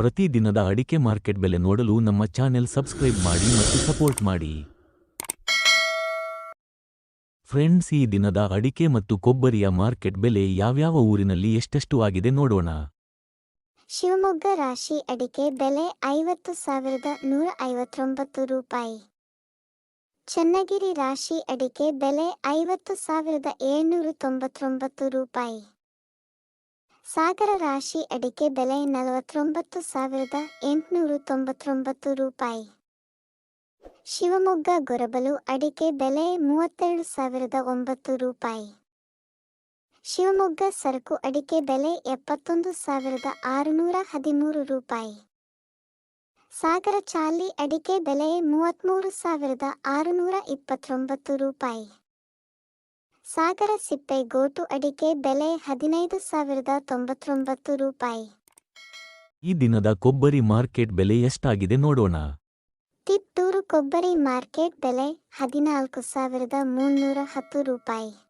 ಪ್ರತಿ ದಿನದ ಅಡಿಕೆ ಮಾರ್ಕೆಟ್ ಬೆಲೆ ನೋಡಲು ನಮ್ಮ ಚಾನೆಲ್ ಸಬ್ಸ್ಕ್ರೈಬ್ ಮಾಡಿ ಮತ್ತು ಸಪೋರ್ಟ್ ಮಾಡಿ. ಫ್ರೆಂಡ್ಸ್, ಈ ದಿನದ ಅಡಿಕೆ ಮತ್ತು ಕೊಬ್ಬರಿಯ ಮಾರ್ಕೆಟ್ ಬೆಲೆ ಯಾವ್ಯಾವ ಊರಿನಲ್ಲಿ ಎಷ್ಟೆಷ್ಟು ಆಗಿದೆ ನೋಡೋಣ. ಶಿವಮೊಗ್ಗ ರಾಶಿ ಅಡಿಕೆ ಬೆಲೆ ಐವತ್ತು ಸಾವಿರದ ನೂರ ಐವತ್ತೊಂಬತ್ತು ರೂಪಾಯಿ. ಚನ್ನಗಿರಿ ರಾಶಿ ಅಡಿಕೆ ಬೆಲೆ ಐವತ್ತು ಸಾವಿರದ ಏಳ್ನೂರ ತೊಂಬತ್ತೊಂಬತ್ತು ರೂಪಾಯಿ. ಸಾಗರ ರಾಶಿ ಅಡಿಕೆ ಬೆಲೆ ನಲವತ್ತೊಂಬತ್ತು ಸಾವಿರದ ಎಂಟುನೂರ ತೊಂಬತ್ತೊಂಬತ್ತು ರೂಪಾಯಿ. ಶಿವಮೊಗ್ಗ ಗೊರಬಲು ಅಡಿಕೆ ಬೆಲೆ ಮೂವತ್ತೆರಡು ಸಾವಿರದ ಒಂಬತ್ತು ರೂಪಾಯಿ. ಶಿವಮೊಗ್ಗ ಸರಕು ಅಡಿಕೆ ಬೆಲೆ ಎಪ್ಪತ್ತೊಂದು ಸಾವಿರದ ಆರುನೂರ ಹದಿಮೂರು ರೂಪಾಯಿ. ಸಾಗರ ಚಾಲಿ ಅಡಿಕೆ ಬೆಲೆ ಮೂವತ್ತ್ಮೂರು ಸಾವಿರದ ಆರುನೂರ ಇಪ್ಪತ್ತೊಂಬತ್ತು ರೂಪಾಯಿ. ಸಾಗರ ಸಿಪ್ಪೆ ಗೋಟು ಅಡಿಕೆ ಬೆಲೆ ಹದಿನೈದು ಸಾವಿರದ ತೊಂಬತ್ತೊಂಬತ್ತು ರೂಪಾಯಿ. ಈ ದಿನದ ಕೊಬ್ಬರಿ ಮಾರ್ಕೆಟ್ ಬೆಲೆ ಎಷ್ಟಾಗಿದೆ ನೋಡೋಣ. ತಿತ್ತೂರು ಕೊಬ್ಬರಿ ಮಾರ್ಕೆಟ್ ಬೆಲೆ ಹದಿನಾಲ್ಕು ಸಾವಿರದ ಮುನ್ನೂರ ಹತ್ತು ರೂಪಾಯಿ.